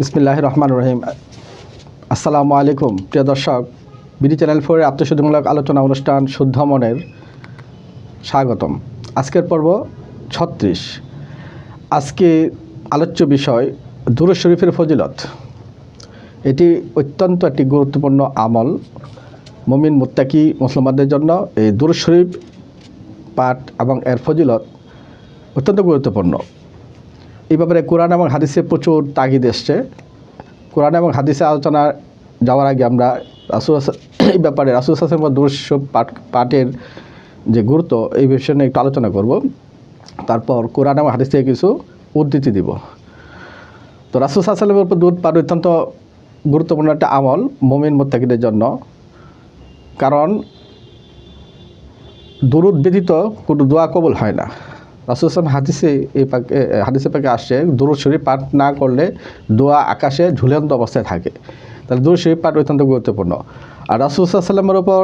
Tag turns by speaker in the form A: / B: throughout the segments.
A: বিসমিল্লাহ রহমান রহিম। আসসালামু আলাইকুম, প্রিয় দর্শক, বিডি চ্যানেল ফোরের আত্মশুদ্ধিমূলক আলোচনা অনুষ্ঠান শুদ্ধ মনের স্বাগতম। আজকের পর্ব ছত্রিশ। আজকে আলোচ্য বিষয় দুরু শরীফের ফজিলত। এটি অত্যন্ত একটি গুরুত্বপূর্ণ আমল মমিন মুত্তাকি মুসলমানদের জন্য। এই দুরু শরীফ পাঠ এবং এর ফজিলত অত্যন্ত গুরুত্বপূর্ণ। এই ব্যাপারে কোরআন এবং হাদিসে প্রচুর তাগিদ এসছে। কোরআন এবং হাদিসে আলোচনা যাওয়ার আগে আমরা রাসুল এই ব্যাপারে রাসুল হাসান দুরস্ব পাঠ, পাঠের যে গুরুত্ব, এই বিষয়ে নিয়ে একটু আলোচনা করব। তারপর কোরআন এবং হাদিস থেকে কিছু উদ্ধৃতি দিব। তো রাসুল সাল্লামের উপর দুধ পাঠ অত্যন্ত গুরুত্বপূর্ণ একটা আমল মমিন মোত্তাকিদের জন্য। কারণ দুরুদ ব্যতীত কোনো দোয়া কবল হয় না। রাসুল আসলাম হাদিসে এই পাকে হাদিসে পাকে আসছে, দুরুদ শরীফ পাঠ না করলে দোয়া আকাশে ঝুলন্ত অবস্থায় থাকে। তাহলে দুরুদ শরীফ পাঠ অত্যন্ত গুরুত্বপূর্ণ। আর রাসুল সাল্লামের ওপর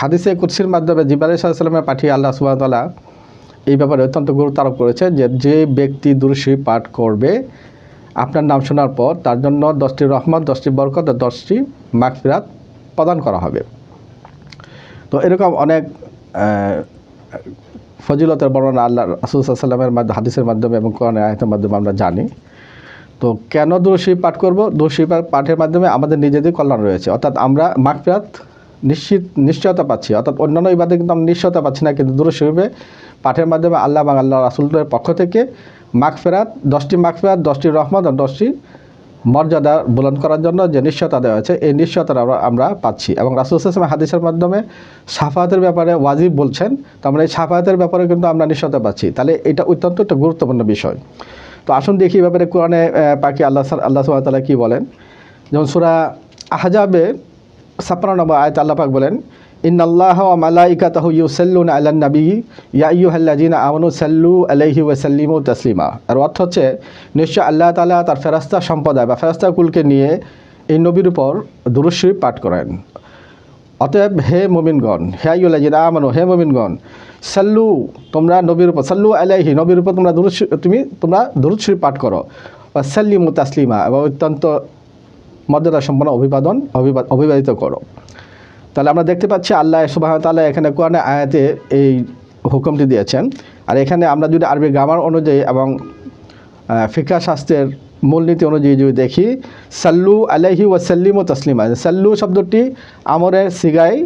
A: হাদিসে কুৎসির মাধ্যমে জিবারি সাল্লামের পাঠিয়ে আল্লাহ সুবাহতাল্লাহ এই ব্যাপারে অত্যন্ত গুরুত্ব আরোপ করেছে যে যে ব্যক্তি দুরুদ শরীফ পাঠ করবে, আপনার নাম শোনার পর তার জন্য দশটি রহমত, দশটি বরকত আর দশটি মাগফিরাত প্রদান করা হবে। তো এরকম অনেক ফজিলতের বর্ণনা আল্লাহ রাসুলসাল্লামের মাধ্যমে, হাদিসের মাধ্যমে এবং কোরআন আয়তের মাধ্যমে আমরা জানি। তো কেন দোষী পাঠ করব? দোষী পাঠের মাধ্যমে আমাদের নিজেদের কল্যাণ রয়েছে। অর্থাৎ আমরা মাগফিরাত নিশ্চিত নিশ্চয়তা পাচ্ছি। অর্থাৎ অন্যান্য ইবাদে কিন্তু আমরা নিশ্চয়তা পাচ্ছি না, কিন্তু দূরশরীফে পাঠের মাধ্যমে আল্লাহ এবং আল্লাহ রাসুলের পক্ষ থেকে মাগফেরাত, দশটি মাগফেরাত, দশটি রহমত আর দশটি মর্যাদা বুলন করার জন্য যে নিশ্চয়তা দেওয়া হয়েছে, এই নিশ্চয়তা আমরা আমরা পাচ্ছি। এবং রাসুল ইসলাম হাদিসের মাধ্যমে সাফাতের ব্যাপারে ওয়াজিব বলছেন। তো মানে এই ব্যাপারে কিন্তু আমরা নিশ্চয়তা পাচ্ছি। তাহলে এটা অত্যন্ত একটা গুরুত্বপূর্ণ বিষয়। তো আসুন দেখি ব্যাপারে কোরআনে পাকি আল্লাহ আল্লাহ সুবাহতাল্লাহ কী বলেন? যেমন সুরা আহজাবে ছাপ্পান্ন নম্বর আয়ত আল্লাহ পাক বলেন ইন্নাল্লাহ ওয়া মালাইকাতাহু ইউসাল্লুনা আলান নবী। ইয়া আইয়ুহাল্লাযিনা আমানু সাল্লু আলাইহি ওয়া সাল্লিমু তাসলিমা। আর অর্থ হচ্ছে, নিশ্চয় আল্লাহ তাআলা তার ফেরেশতা সম্প্রদায় বা ফেরেশতা কুলকে নিয়ে এই নবীর উপর দুরূদ শরীফ পাঠ করেন। অতএব হে মুমিনগণ, হে আইয়ুল্লাযিনা আমানু, হে মুমিনগণ, সাল্লু, তোমরা নবীর উপর, সাল্লু আলাইহি, নবীর উপর তোমরা দুরূদ তুমি, তোমরা দুরূদ শরীফ পাঠ করো। ওয়া সাল্লিমু তাসলিমা, এবং অত্যন্ত মর্যাদা সম্পন্ন অভিবাদন, অভিবা- অভিবাদিত করো। তাহলে আমরা দেখতে পাচ্ছি আল্লাহ সুবাহ তাআলা এখানে কোরআনে আয়াতে এই হুকুমটি দিয়েছেন। আর এখানে আমরা যদি আরবি গ্রামার অনুযায়ী এবং ফিকা শাস্ত্রের মূলনীতি অনুযায়ী যদি দেখি, সাল্লু আলাইহি সাল্লিম ও তসলিমা সাল্লু শব্দটি আমরের সিগায়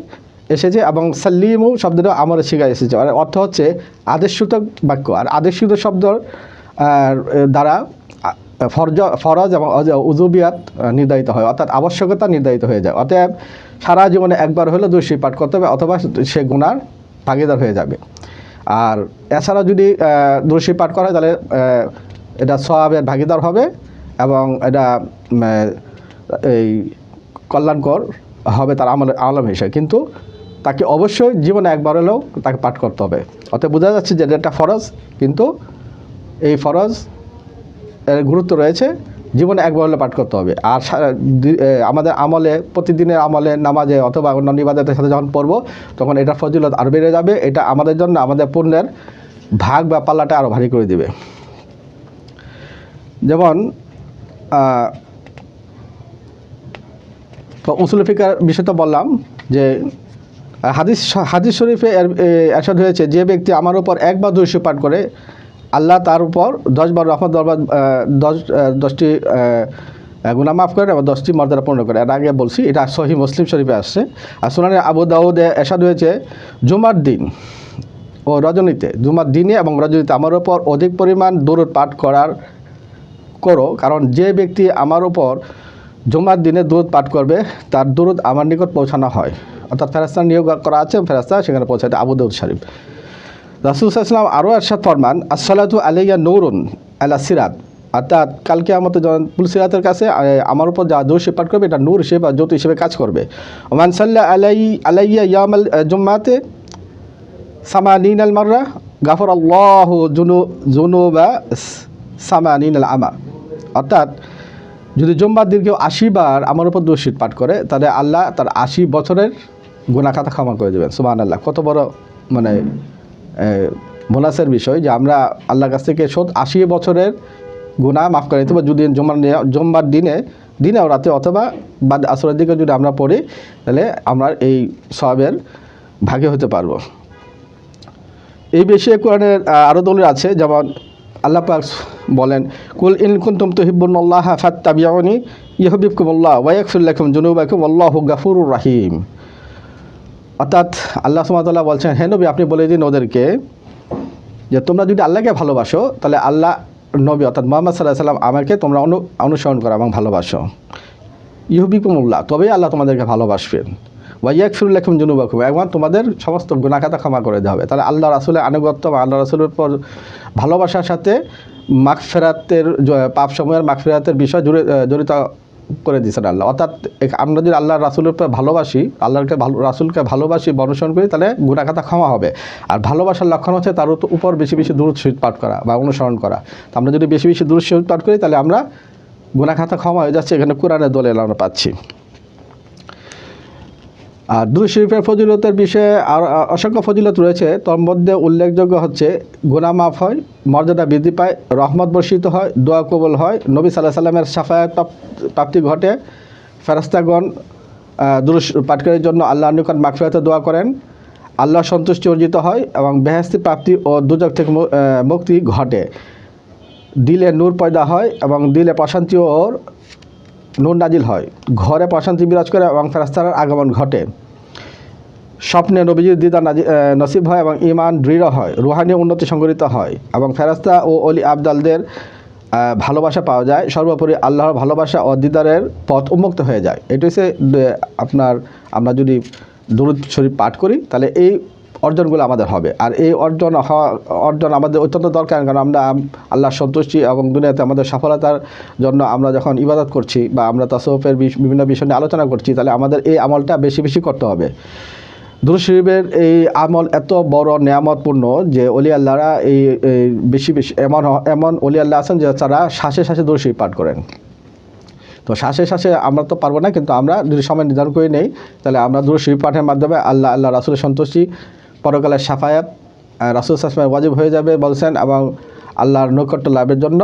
A: এসেছে এবং সাল্লিমু শব্দটা আমরের সিগায় এসেছে। আর অর্থ হচ্ছে আদেশসূচক বাক্য। আর আদেশসূচক শব্দ দ্বারা ফরজ ফরজ এবং উজুবিয়াত নির্ধারিত হয়। অর্থাৎ আবশ্যকতা নির্ধারিত হয়ে যায়। অতএব সারা জীবনে একবার হলেও দোষী পাঠ করতে হবে, অথবা সে গুনার ভাগিদার হয়ে যাবে। আর এছাড়া যদি দোষী পাঠ করা হয়, তাহলে এটা সবাবের ভাগিদার হবে এবং এটা এই কল্যাণকর হবে তার আমল আলম হিসেবে কিন্তু তাকে অবশ্যই জীবনে একবার হলেও তাকে পাঠ করতে হবে। অতএব বোঝা যাচ্ছে যে এটা একটা ফরজ, কিন্তু এই ফরজ গুরুত্ব রয়েছে, জীবনে একবার হলে পাঠ করতে হবে। আর আমাদের আমলে, প্রতিদিনের আমলে, নামাজে অথবা অন্যান্য ইবাদতের সাথে যখন পড়ব, তখন এটা ফজিলত আরও বেড়ে যাবে। এটা আমাদের জন্য, আমাদের পুণ্যের ভাগ বা পাল্লাটা আরও ভারী করে দিবে। যেমন তো উসুল ফিকার বিষয় তো বললাম যে, হাদিস হাদিস শরীফে এরশাদ হয়েছে, যে ব্যক্তি আমার উপর এক একবার দুইশো পাঠ করে আল্লাহ তার উপর দশবার রহমত দরবার দশ দশটি গুণা মাফ করেন এবং দশটি মর্যাদা পূর্ণ করে। এর আগে বলছি, এটা সহি মুসলিম শরীফে আসছে। আর সোনানি আবু দাউদে এরশাদ হয়েছে, জুমার দিন ও রজনীতে। জুমার দিনে এবং রজনীতে আমার উপর অধিক পরিমাণ দূরত পাঠ করার করো, কারণ যে ব্যক্তি আমার উপর জুমার দিনে দুধ পাঠ করবে, তার দুরুদ আমার নিকট পৌঁছানো হয়। অর্থাৎ ফেরাস্তা নিয়োগ করা আছে ফেরাস্তা সেখানে পৌঁছাতে আবু দাউদ শরীফ। রাসুল সাল্লাম আরও এরশাদ ফরমান, আসসালাতু আলাইয়া নৌরুন আলা সিরাত। অর্থাৎ কালকে আমাদের যখন পুলসিরাতের কাছে আমার উপর যা দোষ পাঠ করবে, এটা নূর হিসেবে জ্যোতি হিসেবে কাজ করবে। ওমান সাল্লাহ আলাই, আলাইয়া ইয়ামাল জুম্মাতে সামানিন আল মাররা গাফর আল্লাহ জুনু জুনু বা সামানিন আল আমা। অর্থাৎ যদি জুম্মার দিন কেউ আশি বার আমার উপর দোষিত পাঠ করে, তাহলে আল্লাহ তার আশি বছরের গুণাখাতা ক্ষমা করে দেবেন। সুমান আল্লাহ কত বড় মানে বোনাসের বিষয় যে আমরা আল্লাহর কাছ থেকে শোধ আশি বছরের গুনাহ মাফ করে দিতে পারে। যদি জমার জম্বার দিনে দিনে ও রাতে অথবা বাদ আসরের দিকে যদি আমরা পড়ি তাহলে আমরা এই সবের ভাগে হতে পারব। এই বিষয়ে কোরআনের আহ, আরও দলিল আছে যেমন আল্লাহ পাক বলেন কুল ইন কুনতুম তুহিব্বুনাল্লাহ ফাত্তাবিউনি ইউহিব্বুকুমুল্লাহ ওয়া ইয়াগফির লাকুম যুনুবাকুম আল্লাহু গাফুরুর রাহিম। অর্থাৎ আল্লাহ সুবহানাহু বলছেন, হে নবী, আপনি বলে দিন ওদেরকে যে তোমরা যদি আল্লাহকে ভালোবাসো, তাহলে আল্লাহ নবী অর্থাৎ মোহাম্মদ সাল্লাহ সাল্লাম আমাকে তোমরা অনু, অনুসরণ করো এবং ভালোবাসো। ইহুবিকুমুল্লাহ তবেই আল্লাহ তোমাদেরকে ভালোবাসবেন। ওয়াইয়াক ফিরুল্লাহম জুনুবাকুম এবং তোমাদের সমস্ত গুণাখাতা ক্ষমা করে দেওয়া হবে। তাহলে আল্লাহ রাসুলের আনুগত্য বা আল্লাহ রাসুলের পর ভালোবাসার সাথে মাগফেরাতের পাপ সময়ের মাগফেরাতের বিষয় জুড়ে জড়িত করে দিয়েছেন আল্লাহ। অর্থাৎ আমরা যদি আল্লাহর রাসুলের ভালোবাসি আল্লাহকে ভালো, রাসুলকে ভালোবাসি অনুসরণ করি, তাহলে গুণাখাতা ক্ষমা হবে। আর ভালোবাসার লক্ষণ হচ্ছে তার উপর বেশি বেশি দূর পাঠ করা বা অনুসরণ করা। তো আমরা যদি বেশি বেশি দূর শহীদ পাঠ করি, তাহলে আমরা গুণাখাতা ক্ষমা হয়ে যাচ্ছে। এখানে কোরআনের দলে আমরা পাচ্ছি। আর দুরূদ শরীফের ফজিলতের বিষয়ে আর অসংখ্য ফজিলত রয়েছে। তোর মধ্যে উল্লেখযোগ্য হচ্ছে, গুনাহ মাফ হয়, মর্যাদা বৃদ্ধি পায়, রহমত বর্ষিত হয়, দোয়া কবুল হয়, নবী সাল্লাহ সাল্লামের সাফায়াত প্রাপ- প্রাপ্তি ঘটে। ফেরাস্তাগণ দুরূদ পাঠকারীর জন্য আল্লাহ নিকট মাগফিরাতে দোয়া করেন। আল্লাহ সন্তুষ্টি অর্জিত হয় এবং বেহেস্তি প্রাপ্তি ও দুজক থেকে মুক্তি ঘটে। দিলে নূর পয়দা হয় এবং দিলে প্রশান্তি ও নূর নাজিল হয়। ঘরে প্রশান্তি বিরাজ করে এবং ফেরাস্তার আগমন ঘটে। স্বপ্নে নবীজির দিদা নসিব হয় এবং ইমান দৃঢ় হয়, রুহানি উন্নতি সংগঠিত হয় এবং ফেরাস্তা ও অলি আবদালদের ভালোবাসা পাওয়া যায়। সর্বোপরি আল্লাহর ভালোবাসা ও দিদারের পথ উন্মুক্ত হয়ে যায়। এটা হচ্ছে আপনার, আমরা যদি দুরুদ শরীফ পাঠ করি, তাহলে এই অর্জনগুলো আমাদের হবে। আর এই অর্জন অর্জন আমাদের অত্যন্ত দরকার, কারণ আমরা আম- আল্লাহর সন্তুষ্টি এবং দুনিয়াতে আমাদের সফলতার জন্য আমরা যখন ইবাদত করছি বা আমরা তাসফের বিভিন্ন বিষয় নিয়ে আলোচনা করছি, তাহলে আমাদের এই আমলটা বেশি বেশি করতে হবে। দুরুদ শরীফের এই আমল এত বড় নেয়ামতপূর্ণ যে অলি আল্লাহরা এই বেশি বেশি, এমন এমন অলি আল্লাহ আছেন যে তারা শ্বাসে শ্বাসে দুরুদ শরীফ পাঠ করেন। তো শ্বাসে শ্বাসে আমরা তো পারব না, কিন্তু আমরা যদি সময় নির্ধারণ করে নেই, তাহলে আমরা দুরুদ শরীফ পাঠের মাধ্যমে আল্লাহ আল্লাহ রাসুলের সন্তুষ্টি পরকালের সাফায়াত রাসুল সাসমের ওয়াজিব হয়ে যাবে বলছেন এবং আল্লাহর নৈকট্য লাভের জন্য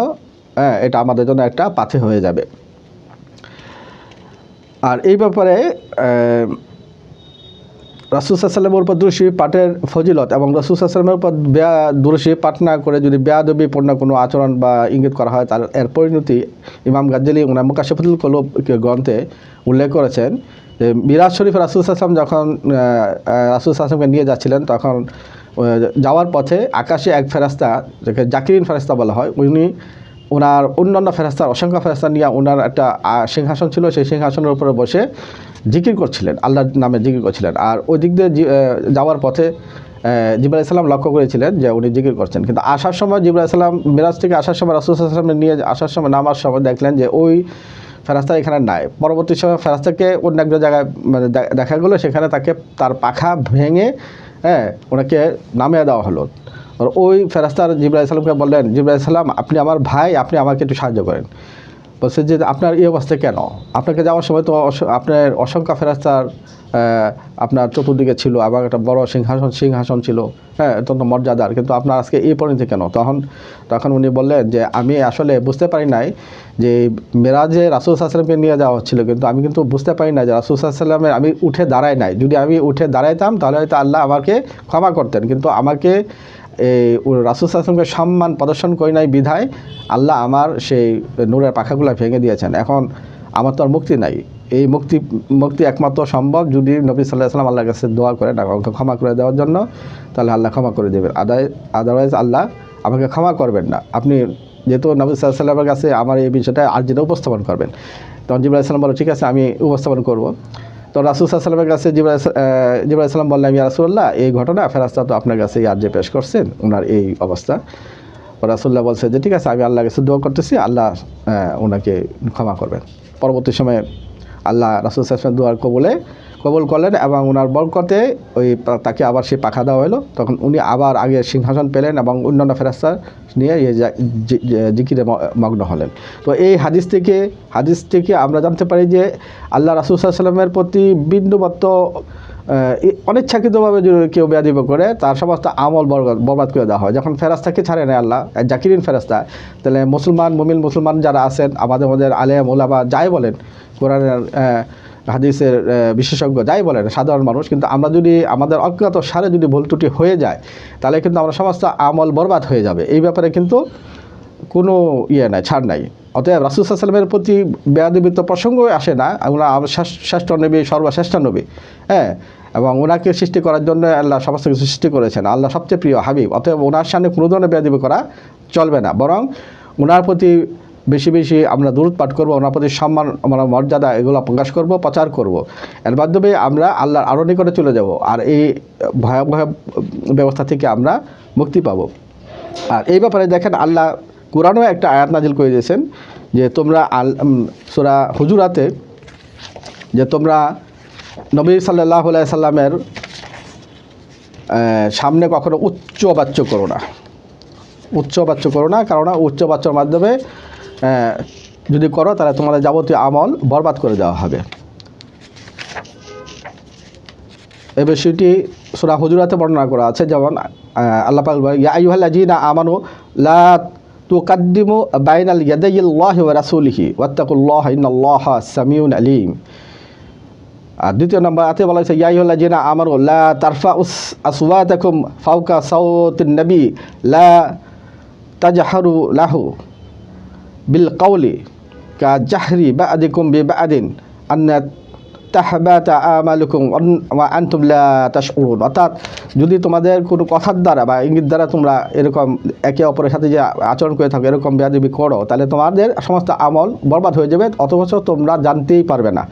A: হ্যাঁ, এটা আমাদের জন্য একটা পাথে হয়ে যাবে। আর এই ব্যাপারে আহ, রাসুল সাল্লামের উপর দুরুশি পাঠের ফজিলত এবং রাসুল সাল্লামের উপর বেয়া দুরুশি পাঠ না করে যদি বেয়াদবিপূর্ণ কোনো আচরণ বা ইঙ্গিত করা হয় তার এর পরিণতি ইমাম গাজ্জালি ওনার মুকাশিফুল কলব গ্রন্থে উল্লেখ করেছেন। যে মিরাজ শরীফ রাসুল সাল্লাম যখন রাসুল সাল্লামকে নিয়ে যাচ্ছিলেন, তখন যাওয়ার পথে আকাশে এক ফেরাস্তা যাকে জাকিরিন ফেরাস্তা বলা হয়, উনি ওনার অন্যান্য ফেরাস্তার অসংখ্য ফেরাস্তা নিয়ে ওনার একটা সিংহাসন ছিল, সেই সিংহাসনের উপরে বসে জিকির করছিলেন, আল্লাহর নামে জিকির করছিলেন। আর ওই দিক দিয়ে যাওয়ার পথে জিবরা ইসলাম লক্ষ্য করেছিলেন যে উনি জিকির করছেন। কিন্তু আসার সময় জিবরা ইসলাম মিরাজ থেকে আসার সময় রাসুল সাল্লাম নিয়ে আসার সময় নামার সময় দেখলেন যে ওই ফেরাস্তা এখানে নাই। পরবর্তী সময় ফেরাস্তাকে অন্য একটা জায়গায় মানে দেখা গেলো, সেখানে তাকে তার পাখা ভেঙে হ্যাঁ ওনাকে নামিয়ে দেওয়া হলো। ওই ফেরাস্তার জিবরা ইসলামকে বললেন জিবরা ইসলাম আপনি আমার ভাই, আপনি আমাকে একটু সাহায্য করেন। বলছে যে আপনার এই অবস্থা কেন? আপনাকে যাওয়ার সময় তো আপনার অসংখ্য ফেরাস্তার আপনার চতুর্দিকে ছিল, আবার একটা বড় সিংহাসন সিংহাসন ছিল হ্যাঁ অত্যন্ত মর্যাদার। কিন্তু আপনার আজকে এই পরিণতি কেন? তখন তখন উনি বললেন যে, আমি আসলে বুঝতে পারি নাই যে, মেরাজে রাসুল সাল্লামকে নিয়ে যাওয়া হচ্ছিল, কিন্তু আমি কিন্তু বুঝতে পারি না যে, রাসুল সাল্লামের আমি উঠে দাঁড়াই নাই। যদি আমি উঠে দাঁড়াইতাম, তাহলে হয়তো আল্লাহ আমাকে ক্ষমা করতেন। কিন্তু আমাকে রাসুল আসলামকে সম্মান প্রদর্শন করি নাই বিধায় আল্লাহ আমার সেই নূরের পাখাগুলো ভেঙে দিয়েছেন। এখন আমার তো আর মুক্তি নাই। এই মুক্তি মুক্তি একমাত্র সম্ভব যদি নবী সাল্লাহ সাল্লাম আল্লাহর কাছে দোয়া করেন আমাকে ক্ষমা করে দেওয়ার জন্য, তাহলে আল্লাহ ক্ষমা করে দেবেন। আদায় আদারওয়াইজ আল্লাহ আমাকে ক্ষমা করবেন না। আপনি যেহেতু নবী সাল্লাহ সাল্লামের কাছে আমার এই বিষয়টা আর যেটা উপস্থাপন করবেন। তখন জিবরা ইসলাম বলো, ঠিক আছে, আমি উপস্থাপন করব। তো রাসুল সাল্লামের কাছে জিবরা জিবরা ইসলাম বললাম ইয়া রাসুল্লাহ এই ঘটনা ফেরাস্তা তো আপনার কাছে এই যে পেশ করছেন ওনার এই অবস্থা। রাসুল্লাহ বলছে যে, ঠিক আছে, আমি আল্লাহ কাছে দোয়া করতেছি, আল্লাহ ওনাকে ক্ষমা করবেন। পরবর্তী সময়ে আল্লাহ রাসুল সাল্লামের দোয়ার কবলে কবল করলেন এবং ওনার বরকতে ওই তাকে আবার সে পাখা দেওয়া হলো। তখন উনি আবার আগে সিংহাসন পেলেন এবং অন্যান্য ফেরাস্তা নিয়ে জিকিরে মগ্ন হলেন। তো এই হাদিস থেকে হাদিস থেকে আমরা জানতে পারি যে আল্লাহ রাসুল সাল্লামের প্রতি বিন্দুমাত্র অনিচ্ছাকৃতভাবে যদি কেউ বেয়াদিব করে, তার সমস্ত আমল বরবাদ করে দেওয়া হয়। যখন ফেরাস্তাকে ছাড়ে না আল্লাহ জাকিরিন ফেরাস্তা তাহলে মুসলমান, মুমিন, মুসলমান যারা আছেন, আমাদের মধ্যে আলেম ওলামা যাই বলেন, কোরআনের হাদিসের বিশেষজ্ঞ যাই বলেন, সাধারণ মানুষ, কিন্তু আমরা যদি আমাদের অজ্ঞাত সারে যদি ভুল ত্রুটি হয়ে যায়, তাহলে কিন্তু আমরা সমস্ত আমল বরবাদ হয়ে যাবে। এই ব্যাপারে কিন্তু কোনো ইয়ে নাই, ছাড় নাই। অতএব রাসুল সাল্লামের প্রতি বেয়াদবিত প্রসঙ্গই আসে না ওনার শ্রেষ্ঠ- নবী, সর্বশ্রেষ্ঠ নবী হ্যাঁ? এবং ওনাকে সৃষ্টি করার জন্য আল্লাহ সমস্ত কিছু সৃষ্টি করেছেন। আল্লাহ সবচেয়ে প্রিয় হাবিব, অতএব ওনার সামনে কোনো ধরনের বেয়াদবি করা চলবে না। বরং ওনার প্রতি বেশি বেশি আমরা দূরত পাঠ করব, ওনার প্রতি সম্মান আমরা মর্যাদা এগুলো প্রকাশ করব, প্রচার করব। এর মাধ্যমে আমরা আল্লাহর আরও নিকটে চলে যাব, আর এই ভয়াবহ ব্যবস্থা থেকে আমরা মুক্তি পাবো। আর এই ব্যাপারে দেখেন আল্লাহ কোরআনও একটা আয়াত নাজিল করে দিয়েছেন যে তোমরা আল সুরা হুজুরাতে যে তোমরা নবী সাল্লাহ সাল্লামের সামনে কখনো উচ্চ বাচ্য করো না। উচ্চ বাচ্য করো না কারণ উচ্চ বাচ্চার মাধ্যমে যদি করো তাহলে তোমাদের যাবতীয় আমল বরবাদ করে দেওয়া হবে। এই বিষয়টি সুরা হুজুরাতে বর্ণনা করা আছে যেমন আল্লাহ পাক বলেন, ইয়া আইয়ুহাল্লাযীনা আমানু লা তুকাদ্দিমু বাইনাল ইয়াদাইল্লাহি ওয়া রাসূলিহি ওয়াত্তাকুল্লাহা ইন্নাল্লাহা সামিউন আলীম আর দ্বিতীয় নম্বর আতে বলা হয়েছে ইয়াইহুল্লাহ জিনা আমার লা তারফা উস আসওয়াতাকুম ফাওকা সাউতিন নবী লা তাজহারু লাহু বিল কাউলি কা জাহরি বাদিকুম বি বাদিন আন্না তাহবাতা আমালুকুম ওয়া আনতুম লা তাশউরুন অর্থাৎ যদি তোমাদের কোনো কথার দ্বারা বা ইঙ্গিত দ্বারা তোমরা এরকম একে অপরের সাথে যে আচরণ করে থাকো, এরকম বেয়াদবি করো, তাহলে তোমাদের সমস্ত আমল বরবাদ হয়ে যাবে, অথচ তোমরা জানতেই পারবে না।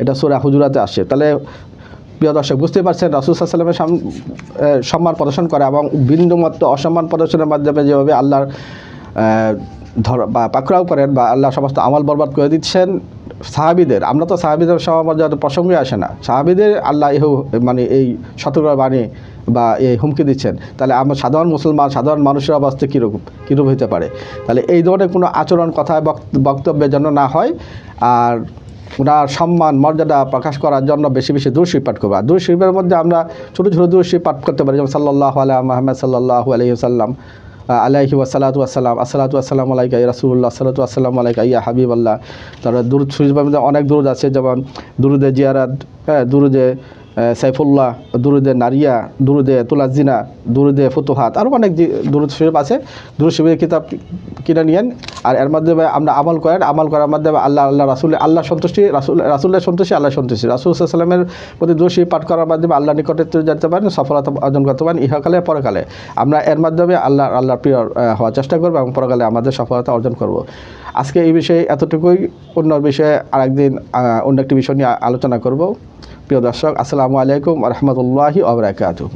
A: এটা সুরা হুজুরাতে আসছে। তাহলে প্রিয় দর্শক বুঝতে পারছেন, রাসুল সাল্লামের সম্মান প্রদর্শন করা এবং বিন্দুমাত্র অসম্মান প্রদর্শনের মাধ্যমে যেভাবে আল্লাহর ধর, বা পাকড়াও করেন বা আল্লাহ সমস্ত আমল বরবাদ করে দিচ্ছেন সাহাবিদের, আমরা তো সাহাবিদের সমাজের প্রসঙ্গে আসে না। সাহাবিদের আল্লাহ এহ মানে এই সতর্ক বাণী বা এই হুমকি দিচ্ছেন। তাহলে আমরা সাধারণ মুসলমান, সাধারণ মানুষের অবস্থা কীরকম, কীরূপ হতে পারে? তাহলে এই ধরনের কোনো আচরণ কথায় বক- বক্তব্যের জন্য না হয়। আর ওনার সম্মান, মর্যাদা প্রকাশ করার জন্য বেশি বেশি দূরশিপ পাঠ করব। আর দূরশিপের মধ্যে আমরা ছোটো ছোটো দূরশিপ পাঠ করতে পারি। যেমন সাল্লাহ আলা মাহমদ সাল্লাহ আলহি সাল্লাম আলাইহি ওয়াসালাতু ওয়াসালাম, আসসালাতু আসসালাম আলাইকা রাসূলুল্লাহ সাল্লাতু আসসালাম আলাইকা ইয়া হাবিবাল্লাহ। তারপরে দুরুদ শরীফের মধ্যে অনেক দুরুদ আছে, যেমন দুরুদে জিয়ারাত হ্যাঁ দুরুদে সাইফুল্লাহ, দুরুদে নারিয়া, দুরুদে তুলাজিনা দুরুদে ফুতুহাত আরও অনেক দুরুদ শরীফ আছে। দুরুদ শরীফের কিতাব কিনে নিয়েন। আর এর মাধ্যমে আমরা আমল করেন। আমল করার মাধ্যমে আল্লাহ আল্লাহ রাসুল আল্লাহ সন্তুষ্টি, রাসুল রাসুল্লাহ সন্তুষ্টি আল্লাহ সন্তুষ্টি। রাসুল সাল্লামের প্রতি দোষ শরীফ পাঠ করার মাধ্যমে আল্লাহ নিকটে যেতে পারেন, সফলতা অর্জন করতে পারেন, ইহকালে, পরকালে। আমরা এর মাধ্যমে আল্লাহ আল্লাহ প্রিয় হওয়ার চেষ্টা করব এবং পরকালে আমাদের সফলতা অর্জন করব। আজকে এই বিষয়ে এতটুকুই। অন্য বিষয়ে আরেকদিন অন্য একটি বিষয় নিয়ে আলোচনা করব। প্রিয় দর্শক আসসালামু আলাইকুম রহমতুল্লাহি আবরাকাতু